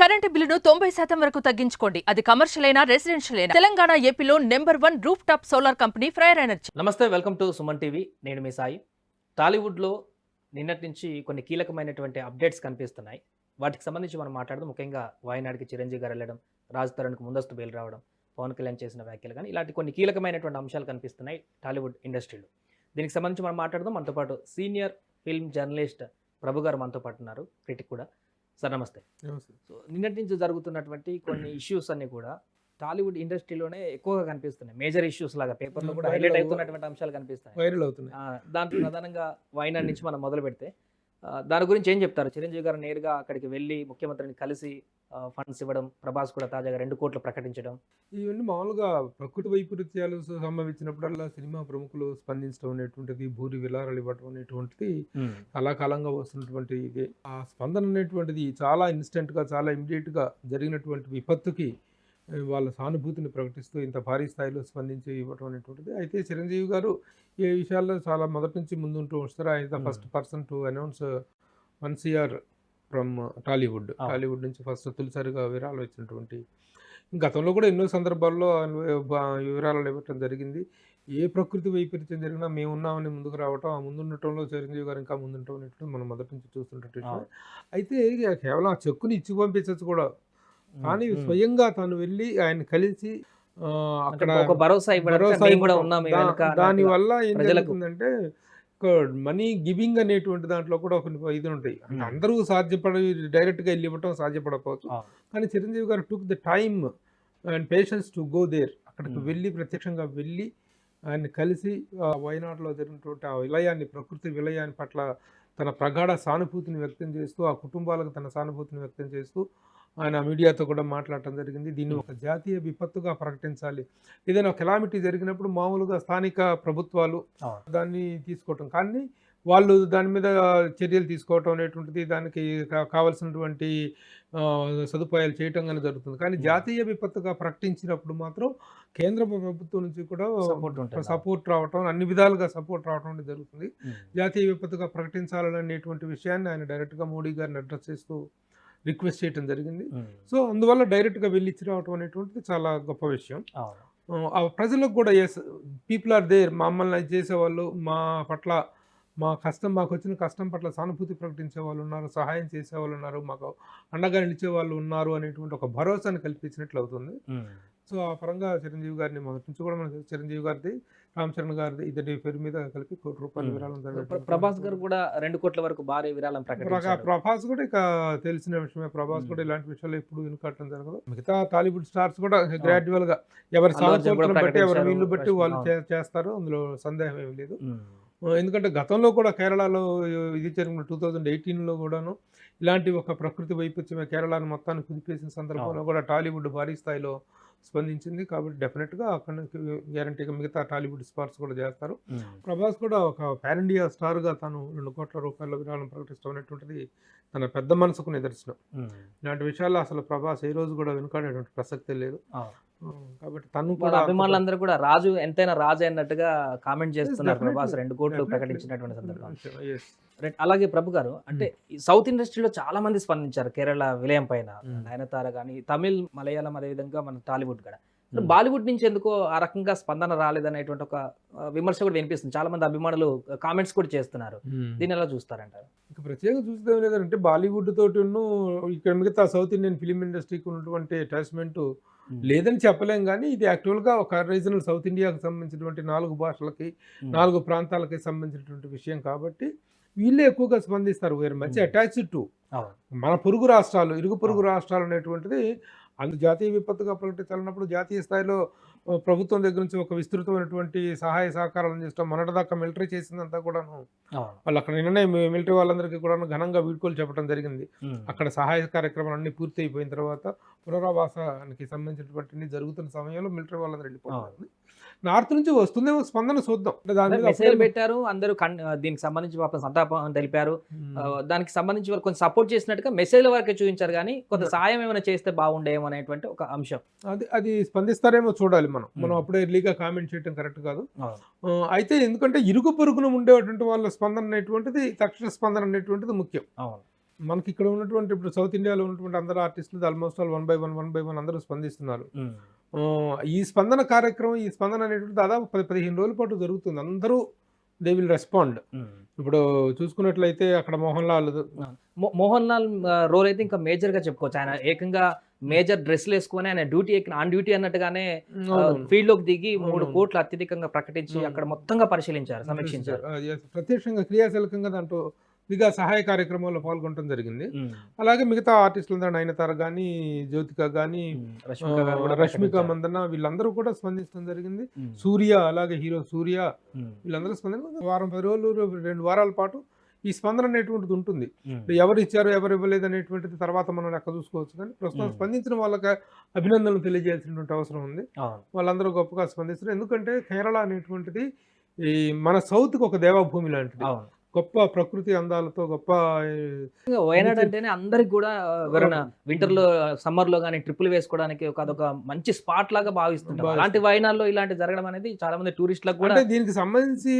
Current బిల్లును తొంభై శాతం వరకు తగ్గించుకోండి. అది కమర్షియల్ అయినా రెసిడెన్షియల్ అయినా తెలంగాణ ఏపీలో number one roof top solar company Freyr energy. నమస్తే వెల్కమ్ టు సుమన్ టీవీ. నేను మీ సాయి. టాలీవుడ్లో నిన్నటి నుంచి కొన్ని కీలకమైనటువంటి అప్డేట్స్ కనిపిస్తున్నాయి. వాటికి సంబంధించి మనం మాట్లాడదాం. ముఖ్యంగా వాయనాడికి చిరంజీవి గారు వెళ్ళడం రాజ్ తరుణ్కి ముందస్తు బెయిల్ రావడం పవన్ కళ్యాణ్ చేసిన వ్యాఖ్యలు కానీ ఇలాంటి కొన్ని కీలకమైనటువంటి అంశాలు కనిపిస్తున్నాయి టాలీవుడ్ ఇండస్ట్రీలో. దీనికి సంబంధించి మనం మాట్లాడదాం. మనతో పాటు సీనియర్ ఫిల్మ్ జర్నలిస్ట్ ప్రభు గారు మనతో పాటు ఉన్నారు. క్రిటిక్ కూడా. సార్ నమస్తే. సో నిన్నటి నుంచి జరుగుతున్నటువంటి కొన్ని ఇష్యూస్ అన్ని కూడా టాలీవుడ్ ఇండస్ట్రీలోనే ఎక్కువగా కనిపిస్తున్నాయి. మేజర్ ఇష్యూస్ లాగా పేపర్లో కూడా హైలైట్ అవుతున్నటువంటి అంశాలు కనిపిస్తాయి వైరల్ అవుతున్నాయి. దాంట్లో ప్రధానంగా వైనాడ్ నుంచి మనం మొదలు పెడితే దాని గురించి ఏం చెప్తారు? చిరంజీవి గారు నేరుగా అక్కడికి వెళ్ళి ముఖ్యమంత్రిని కలిసి ఫండ్స్ ఇవ్వడం ప్రభాస్ కూడా తాజాగా రెండు కోట్లు ప్రకటించడం. ఇవన్నీ మామూలుగా ప్రకృతి వైపరీత్యాలు సంభవించినప్పుడల్లా సినిమా ప్రముఖులు స్పందించడం అనేటువంటిది భూరి విలారాలు ఇవ్వడం అనేటువంటిది చాలా కాలంగా వస్తున్నటువంటి ఇది. ఆ స్పందన అనేటువంటిది చాలా ఇన్స్టెంట్గా చాలా ఇమ్మీడియట్గా జరిగినటువంటి విపత్తుకి వాళ్ళ సానుభూతిని ప్రకటిస్తూ ఇంత భారీ స్థాయిలో స్పందించి ఇవ్వడం అనేటువంటిది. అయితే చిరంజీవి గారు ఈ విషయాల్లో చాలా మొదటి నుంచి ముందుంటూ వస్తారు. ఆయన. First person to announce one CR from Tollywood. Tollywood నుంచి ఫస్ట్ తొలిసారిగా విరాళం ఇచ్చినటువంటి గతంలో కూడా ఎన్నో సందర్భాల్లో వివరాలు ఇవ్వటం జరిగింది ఏ ప్రకృతి వైపరీత్యం జరిగినా మేము ఉన్నామని ముందుకు రావటం ఆ ముందుండటంలో చిరంజీవి గారు ఇంకా ముందుండటం అనేటువంటి మనం మొదటి నుంచి చూస్తుంటే. అయితే కేవలం ఆ చెక్కుని ఇచ్చి పంపించచ్చు కూడా కానీ. స్వయంగా తను వెళ్ళి ఆయన కలిసి అక్కడ భరోసా ఇవ్వడం భరోసా మేము కూడా ఇవ్వటం. ఉన్నాం మీ దా- వెనక దాని అన్నట్టుగా. వల్ల ఏం. జరుగుతుందంటే మనీ గివింగ్ అనేటువంటి దాంట్లో కూడా కొన్ని ఇది ఉంటాయి అంటే. అందరూ సాధ్యపడ డైరెక్ట్గా వెళ్ళి ఇవ్వటం సాధ్యపడకపోవచ్చు. కానీ Chiranjeevi garu took the time and patience to go there అక్కడికి. వెళ్ళి ప్రత్యక్షంగా వెళ్ళి ఆయన కలిసి ఆ వయనాడులో జరిగినటువంటి ఆ విలయాన్ని ప్రకృతి విలయాన్ని పట్ల తన ప్రగాఢ సానుభూతిని వ్యక్తం చేస్తూ ఆ కుటుంబాలకు తన సానుభూతిని వ్యక్తం చేస్తూ ఆయన మీడియాతో కూడా మాట్లాడటం జరిగింది దీన్ని ఒక జాతీయ విపత్తుగా ప్రకటించాలి ఏదైనా కెలామిటీ జరిగినప్పుడు మామూలుగా స్థానిక ప్రభుత్వాలు. దాన్ని తీసుకోవటం కానీ వాళ్ళు దాని మీద చర్యలు తీసుకోవటం అనేటువంటిది దానికి కావలసినటువంటి సదుపాయాలు చేయటం కానీ జరుగుతుంది కానీ. జాతీయ విపత్తుగా ప్రకటించినప్పుడు మాత్రం కేంద్ర ప్రభుత్వం నుంచి కూడా. సపోర్ట్ రావటం అన్ని విధాలుగా సపోర్ట్ రావటం అనేది జరుగుతుంది. జాతీయ విపత్తుగా ప్రకటించాలనేటువంటి విషయాన్ని ఆయన డైరెక్ట్గా మోడీ గారిని అడ్రస్ చేస్తూ రిక్వెస్ట్ చేయడం జరిగింది. సో అందువల్ల డైరెక్ట్గా వెళ్ళి ఇచ్చి రావటం అనేటువంటిది చాలా గొప్ప విషయం. ఆ ప్రజలకు కూడా ఎస్ పీపుల్ ఆర్ దేర్ మమ్మల్ని చేసేవాళ్ళు మా పట్ల మా కష్టం మాకు వచ్చిన కష్టం పట్ల సానుభూతి ప్రకటించే వాళ్ళు ఉన్నారు సహాయం చేసే వాళ్ళు ఉన్నారు మాకు అండగా నిలిచే వాళ్ళు ఉన్నారు అనేటువంటి ఒక భరోసాని కల్పించినట్లు అవుతుంది. సో ఆ పరంగా చిరంజీవి గారిని మొదటి నుంచి కూడా మనకి చిరంజీవి గారిది రామ్ చరణ్ గారిది ఇద్దరి పేరు మీద కలిపి కోటి రూపాయల. విరాళం ప్రభాస్ గారు కూడా రెండు కోట్ల వరకు భారీ విరాళం ప్రభాస్ కూడా ఇక తెలిసిన విషయమే ప్రభాస్ కూడా. ఇలాంటి విషయాలు ఎప్పుడు వినుకట్టడం జరగదు మిగతా టాలీవుడ్ స్టార్స్ కూడా గ్రాడ్యువల్గా ఎవరి సామర్థ్యం బట్టి ఎవరి. వీళ్ళు బట్టి వాళ్ళు చేస్తారు అందులో సందేహం ఏమి లేదు. ఎందుకంటే గతంలో కూడా కేరళలో ఇది జరిగిన టూ థౌజండ్ ఎయిటీన్లో కూడాను ఇలాంటి ఒక ప్రకృతి వైపరీత్యమే కేరళను మొత్తాన్ని కుదిపేసిన సందర్భంలో. కూడా టాలీవుడ్ భారీ స్థాయిలో స్పందించింది. కాబట్టి డెఫినెట్గా అక్కడ గ్యారంటీగా మిగతా టాలీవుడ్ స్టార్స్ కూడా చేస్తారు. ప్రభాస్ కూడా ఒక పాన్ ఇండియా స్టార్గా తాను రెండు కోట్ల రూపాయల విరాళం ప్రకటిస్తాం అనేటువంటిది తన పెద్ద మనసుకు నిదర్శనం. ఇలాంటి విషయాల్లో అసలు ప్రభాస్ ఏ రోజు కూడా వెనుకాడేటువంటి ప్రసక్తే లేదు. కాబట్టి తను కూడా అభిమానులందరూ కూడా రాజు ఎంతైనా రాజు అన్నట్టుగా కామెంట్ చేస్తున్నారు. ప్రభాస్ రెండు కోట్లు. ప్రకటించినటువంటి సందర్భం. రైట్ అలాగే ప్రభు గారు అంటే ఈ సౌత్ ఇండస్ట్రీలో చాలా మంది స్పందించారు కేరళ విలయం పైన Hmm. నయనతార కానీ తమిళ్ మలయాళం అదే విధంగా మన టాలీవుడ్ కూడా. బాలీవుడ్ నుంచి ఎందుకో ఆ రకంగా స్పందన రాలేదనేటువంటి ఒక విమర్శ కూడా వినిపిస్తుంది చాలా మంది అభిమానులు కామెంట్స్ కూడా చేస్తున్నారు. దీన్ని ఎలా చూస్తారంటారు ఇక ప్రత్యేకంగా చూస్తే లేదంటే బాలీవుడ్ తోటి ఇక్కడ మిగతా సౌత్ ఇండియన్ ఫిలిం ఇండస్ట్రీకి ఉన్నటువంటి అటాచ్మెంట్ లేదని చెప్పలేం కానీ ఇది యాక్చువల్గా ఒక రీజనల్ సౌత్ ఇండియాకి సంబంధించినటువంటి నాలుగు భాషలకి. నాలుగు ప్రాంతాలకి సంబంధించినటువంటి విషయం కాబట్టి వీళ్ళే ఎక్కువగా స్పందిస్తారు వేరే మంచి. Attached to. మన పొరుగు రాష్ట్రాలు ఇరుగు పొరుగు రాష్ట్రాలు అనేటువంటిది అందు జాతీయ విపత్తుగా ప్రకటించాలన్నప్పుడు జాతీయ స్థాయిలో ప్రభుత్వం దగ్గర నుంచి ఒక విస్తృతమైనటువంటి సహాయ సహకారాలు అందిస్తాం మొన్నటిదాకా మిలిటరీ చేసిందంతా కూడాను. వాళ్ళు అక్కడ నిన్ననే మిలిటరీ వాళ్ళందరికీ కూడా ఘనంగా వీడ్కోలు చెప్పడం జరిగింది. అక్కడ సహాయ కార్యక్రమాలు అన్ని పూర్తి అయిపోయిన తర్వాత పునరావాసానికి సంబంధించినటువంటి జరుగుతున్న సమయంలో మిలిటరీ వాళ్ళందరూ వెళ్ళిపోతుంది నార్త్ నుంచి వస్తుందేమో స్పందన చూద్దాం. మెసేజ్ పెట్టారు అందరూ దీనికి సంబంధించి పాపం సంతాపం తెలిపారు. దానికి సంబంధించి వాళ్ళు కొంచెం సపోర్ట్ చేసినట్టుగా మెసేజ్ల వరకే చూపించారు కానీ కొంత సాయం ఏమైనా చేస్తే బాగుండేమో అనేటువంటి ఒక అంశం. అది అది స్పందిస్తారేమో చూడాలి మనం. మనం. అప్పుడే ఎర్లీగా కామెంట్ చేయడం కరెక్ట్ కాదు. అయితే ఎందుకంటే ఇరుగు పొరుగున ఉండేటువంటి వాళ్ళ స్పందన అనేటువంటిది తక్షణ స్పందన అనేటువంటిది ముఖ్యం. అవును. మనకి ఇక్కడ ఉన్నటువంటి ఇప్పుడు సౌత్ ఇండియాలో ఉన్నటువంటి అందరు ఆర్టిస్టులు almost all one by one one by one అందరూ స్పందిస్తున్నారు ఈ స్పందన కార్యక్రమం ఈ స్పందన అనేటువంటి దాదాపు పది పదిహేను రోజుల పాటు జరుగుతుంది అందరూ దే విల్ రెస్పాండ్. ఇప్పుడు చూసుకున్నట్లయితే అక్కడ మోహన్ లాల్ మోహన్ లాల్ రోల్ అయితే ఇంకా మేజర్గా చెప్పుకోవచ్చు ఆయన ఏకంగా మేజర్ డ్రెస్లు వేసుకొని ఆయన డ్యూటీ ఎక్కిన ఆన్ డ్యూటీ అన్నట్టుగానే. ఫీల్డ్లోకి దిగి మూడు. కోట్లు అత్యధికంగా ప్రకటించి. అక్కడ మొత్తంగా పరిశీలించారు సమీక్షించారు. ప్రత్యక్షంగా క్రియాశీలకంగా దాంట్లో ఇదిగా సహాయ కార్యక్రమాల్లో పాల్గొనడం జరిగింది. అలాగే మిగతా ఆర్టిస్టులందరూ నయనతార కానీ జ్యోతిక కానీ రష్మిక. మందన్న వీళ్ళందరూ కూడా స్పందించడం జరిగింది. సూర్య అలాగే హీరో సూర్య వీళ్ళందరూ స్పందన వారం పది రోజులు రెండు వారాల పాటు ఈ స్పందన అనేటువంటిది ఉంటుంది. ఎవరు ఇచ్చారు ఎవరు ఇవ్వలేదు అనేటువంటిది తర్వాత మనం లెక్క చూసుకోవచ్చు కానీ ప్రస్తుతం. స్పందించిన వాళ్ళకి అభినందనలు తెలియజేయాల్సినటువంటి అవసరం ఉంది. వాళ్ళందరూ గొప్పగా స్పందిస్తారు ఎందుకంటే కేరళ అనేటువంటిది ఈ మన సౌత్కి ఒక దేవభూమి లాంటిది. గొప్ప ప్రకృతి అందాలతో గొప్ప వయనాడ్ అంటేనే అందరికి కూడా ఎవరైనా వింటర్లో సమ్మర్లో కానీ ట్రిప్పులు వేసుకోవడానికి ఒక అదొక మంచి స్పాట్ లాగా భావిస్తుంటారు. అలాంటి వయనాల్లో ఇలాంటి జరగడం అనేది చాలా మంది టూరిస్టులకు కూడా దీనికి సంబంధించి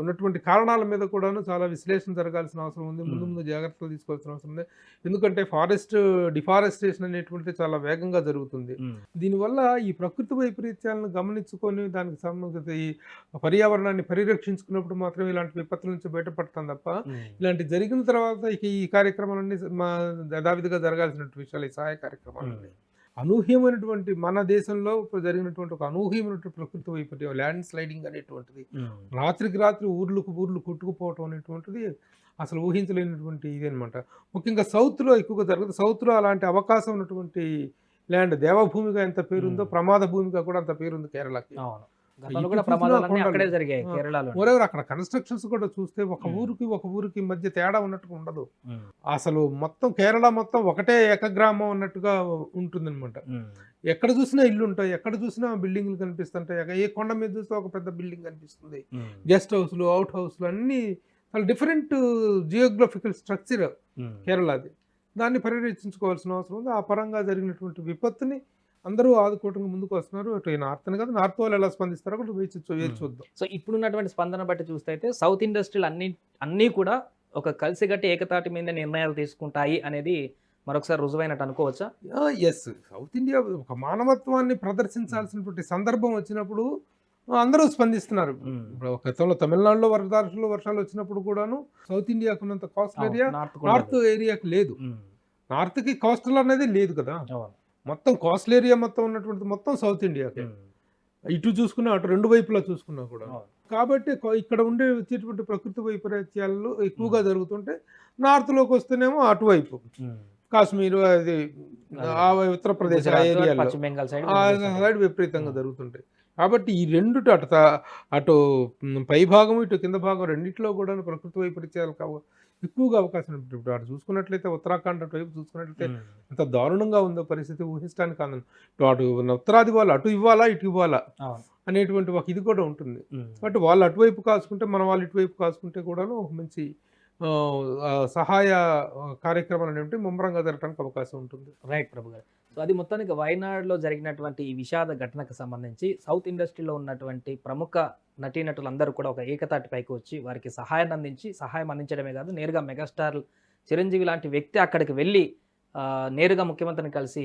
ఉన్నటువంటి కారణాల మీద కూడాను చాలా విశ్లేషణ జరగాల్సిన అవసరం ఉంది. ముందు. ముందు జాగ్రత్తలు తీసుకోవాల్సిన అవసరం ఉంది. ఎందుకంటే ఫారెస్ట్ డిఫారెస్టేషన్ అనేటువంటిది చాలా వేగంగా జరుగుతుంది. దీనివల్ల ఈ ప్రకృతి వైపరీత్యాలను గమనించుకొని దానికి సంబంధించి ఈ పర్యావరణాన్ని పరిరక్షించుకున్నప్పుడు మాత్రమే ఇలాంటి విపత్తుల నుంచి బయటపడతాం తప్ప ఇలాంటి జరిగిన తర్వాత ఇక ఈ కార్యక్రమాలన్నీ మా యథావిధిగా జరగాల్సిన విషయాలు ఈ సహాయ కార్యక్రమాలు ఉమ్, అనూహ్యమైనటువంటి మన దేశంలో ఇప్పుడు జరిగినటువంటి ఒక అనూహ్యమైనటువంటి ప్రకృతి వైపరీత్యం ల్యాండ్ స్లైడింగ్ అనేటువంటిది రాత్రికి రాత్రి ఊర్లకు ఊర్లు కొట్టుకుపోవటం అనేటువంటిది అసలు ఊహించలేనటువంటి ఇది అనమాట ముఖ్యంగా సౌత్లో ఎక్కువగా జరుగుతుంది సౌత్లో అలాంటి అవకాశం ఉన్నటువంటి ల్యాండ్ దేవభూమిగా ఎంత పేరుందో. ప్రమాద భూమిగా కూడా అంత పేరుంది కేరళకి. అవును. గతంలో కూడా ప్రమాదాలన్నీ. అక్కడే జరిగాయి ఆ, కేరళలో మోరెవర్ అక్కడ కన్స్ట్రక్షన్స్ కూడా చూస్తే ఒక. ఊరికి ఒక ఊరికి మధ్య తేడా ఉన్నట్టుగా ఉండదు. అసలు మొత్తం కేరళ మొత్తం ఒకటే ఏకగ్రామం అన్నట్టుగా ఉంటుందన్నమాట. ఉమ్, ఎక్కడ చూసినా ఇల్లు ఉంటాయి ఎక్కడ చూసినా బిల్డింగ్లు కనిపిస్తుంటాయి. ఏ కొండ మీద చూస్తే ఒక పెద్ద బిల్డింగ్ కనిపిస్తుంది. గెస్ట్ హౌస్లు అవుట్ హౌస్లు అన్నీ చాలా డిఫరెంట్ జియోగ్రఫికల్ స్ట్రక్చర్ కేరళది. దాన్ని పరిరక్షించుకోవాల్సిన అవసరం ఉంది. ఆ పరంగా జరిగినటువంటి విపత్తుని అందరూ ఆదుకోవడానికి ముందుకు వస్తున్నారు. అటు నార్త్ కదా నార్త్ వాళ్ళు ఎలా స్పందిస్తారో కూడా వేచి చూద్దాం. సో ఇప్పుడున్నటువంటి స్పందన బట్టి చూస్తే అయితే సౌత్ ఇండస్ట్రీలు అన్ని అన్నీ కూడా ఒక కలిసిగట్టి ఏకతాటి మీద నిర్ణయాలు తీసుకుంటాయి అనేది మరొకసారి రుజువైనట్టు అనుకోవచ్చా? ఎస్ సౌత్ ఇండియా ఒక మానవత్వాన్ని ప్రదర్శించాల్సినటువంటి సందర్భం వచ్చినప్పుడు అందరూ స్పందిస్తున్నారు. ఇప్పుడు గతంలో తమిళనాడులో వరదార్షులు వర్షాలు వచ్చినప్పుడు కూడాను సౌత్ ఇండియాకు ఉన్నంత కోస్టల్ ఏరియా నార్త్. ఏరియాకి లేదు. నార్త్కి కోస్టల్ అనేది లేదు కదా. మొత్తం కోస్టల్ ఏరియా మొత్తం ఉన్నటువంటి మొత్తం సౌత్ ఇండియాకి ఇటు చూసుకున్నా అటు రెండు వైపులా చూసుకున్నా కూడా. కాబట్టి ఇక్కడ ఉండే వచ్చేటువంటి ప్రకృతి వైపరీత్యాలు ఎక్కువగా జరుగుతుంటే నార్త్లోకి వస్తేనేమో అటువైపు. కాశ్మీర్ అది ఆ ఉత్తరప్రదేశ్ ఆ ఏరియాలో సైడ్ విపరీతంగా జరుగుతుంటాయి. కాబట్టి ఈ రెండు అటు అటు పై భాగం ఇటు కింద భాగం రెండిట్లో కూడా ప్రకృతి వైపరీత్యాలు కావ- ఎక్కువగా అవకాశం ఇప్పుడు అటు చూసుకున్నట్లయితే ఉత్తరాఖండ్ అటువైపు చూసుకున్నట్లయితే ఎంత దారుణంగా ఉందో పరిస్థితి ఊహించడానికి కాదు. ఇప్పుడు అటు ఉత్తరాది వాళ్ళు అటు ఇవ్వాలా ఇటు ఇవ్వాలా. అనేటువంటి ఒక ఇది కూడా ఉంటుంది. బట్ వాళ్ళు అటువైపు కాసుకుంటే మన వాళ్ళు ఇటువైపు కాసుకుంటే కూడాను ఒక మంచి సహాయ కార్యక్రమాలు అనేవి ముమ్మరంగా జరగడానికి అవకాశం ఉంటుంది. రైట్ ప్రభు గారు. సో అది మొత్తానికి వయనాడులో జరిగినటువంటి ఈ విషాద ఘటనకు సంబంధించి సౌత్ ఇండస్ట్రీలో ఉన్నటువంటి ప్రముఖ నటీనటులందరూ కూడా ఒక ఏకతాటి పైకి వచ్చి వారికి సహాయాన్ని అందించి సహాయం అందించడమే కాదు నేరుగా మెగాస్టార్ చిరంజీవి లాంటి వ్యక్తి అక్కడికి వెళ్ళి నేరుగా ముఖ్యమంత్రిని కలిసి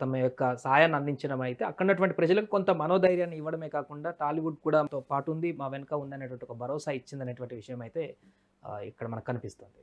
తమ యొక్క సహాయాన్ని అందించడం అయితే అక్కడ ఉన్నటువంటి ప్రజలకు కొంత మనోధైర్యాన్ని ఇవ్వడమే కాకుండా టాలీవుడ్ కూడా తో పాటు ఉంది మా వెనుక ఉందనేటువంటి ఒక భరోసా ఇచ్చిందనేటువంటి విషయం అయితే ఇక్కడ మనకు కనిపిస్తుంది.